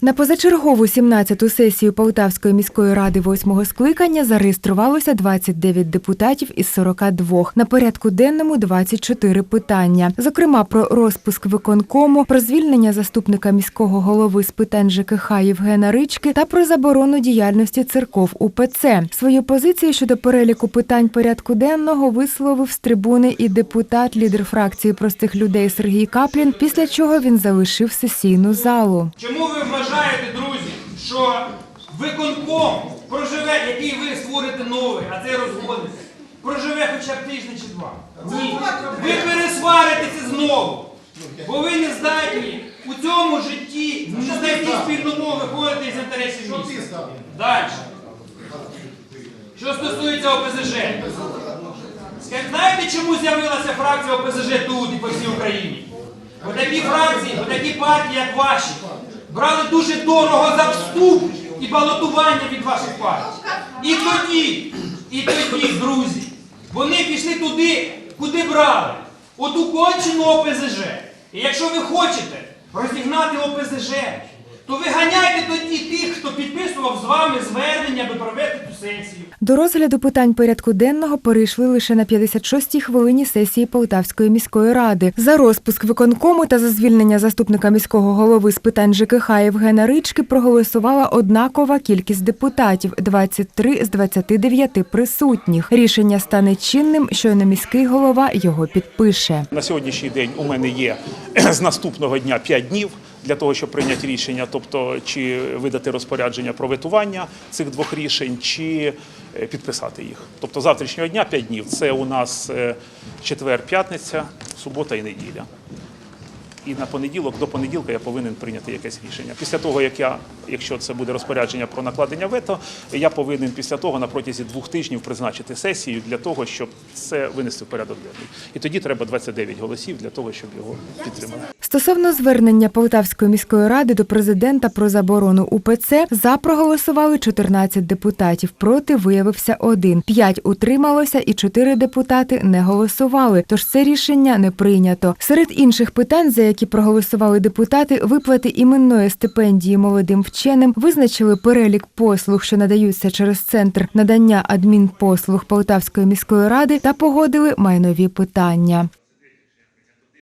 На позачергову 17-ту сесію Полтавської міської ради восьмого скликання зареєструвалося 29 депутатів із 42. На порядку денному 24 питання. Зокрема, про розпуск виконкому, про звільнення заступника міського голови з питань ЖКХ Євгена Рички та про заборону діяльності церков УПЦ. Свою позицію щодо переліку питань порядку денного висловив з трибуни і депутат, лідер фракції простих людей Сергій Каплін, після чого він залишив сесійну залу. Чому ви вважаєте, друзі, що виконком проживе, який ви створите новий, а це розгоните, проживе хоча б тиждень чи два? Ні. Ви пересваритеся знову. Бо ви не здатні у цьому житті не знайти спільну мову, виходити із інтересів міста. Далі. Що стосується ОПЗЖ. Знаєте, чому з'явилася фракція ОПЗЖ тут і по всій Україні? Бо такі фракції, бо такі партії, як ваші, брали дуже дорого за вступ і балотування від ваших партій. І тоді, і тоді, друзі, вони пішли туди, куди брали. От укончено ОПЗЖ. І якщо ви хочете розігнати ОПЗЖ, то виганяйте тоді тих, хто підписував з вами звернення, до провести До розгляду питань порядку денного перейшли лише на 56-й хвилині сесії Полтавської міської ради. За розпуск виконкому та за звільнення заступника міського голови з питань ЖКХ Євгена Рички проголосувала однакова кількість депутатів 23 з 29 присутніх. Рішення стане чинним, щойно міський голова його підпише. На сьогоднішній день у мене є з наступного дня 5 днів для того, щоб прийняти рішення, тобто чи видати розпорядження про ветування цих двох рішень, чи е, підписати їх. Тобто завтрашнього дня 5 днів. Це у нас е, четвер, п'ятниця, субота і неділя. І на понеділок, до понеділка я повинен прийняти якесь рішення. Після того, як я, якщо це буде розпорядження про накладення вето, я повинен після того на протязі двох тижнів призначити сесію для того, щоб це винести в порядок денний. І тоді треба 29 голосів для того, щоб його підтримати. Стосовно звернення Полтавської міської ради до президента про заборону УПЦ за проголосували 14 депутатів. Проти виявився один. П'ять утрималося, і чотири депутати не голосували. Тож це рішення не прийнято. Серед інших питань, за які проголосували депутати, виплати іменної стипендії молодим вченим, визначили перелік послуг, що надаються через центр надання адмінпослуг Полтавської міської ради, та погодили майнові питання.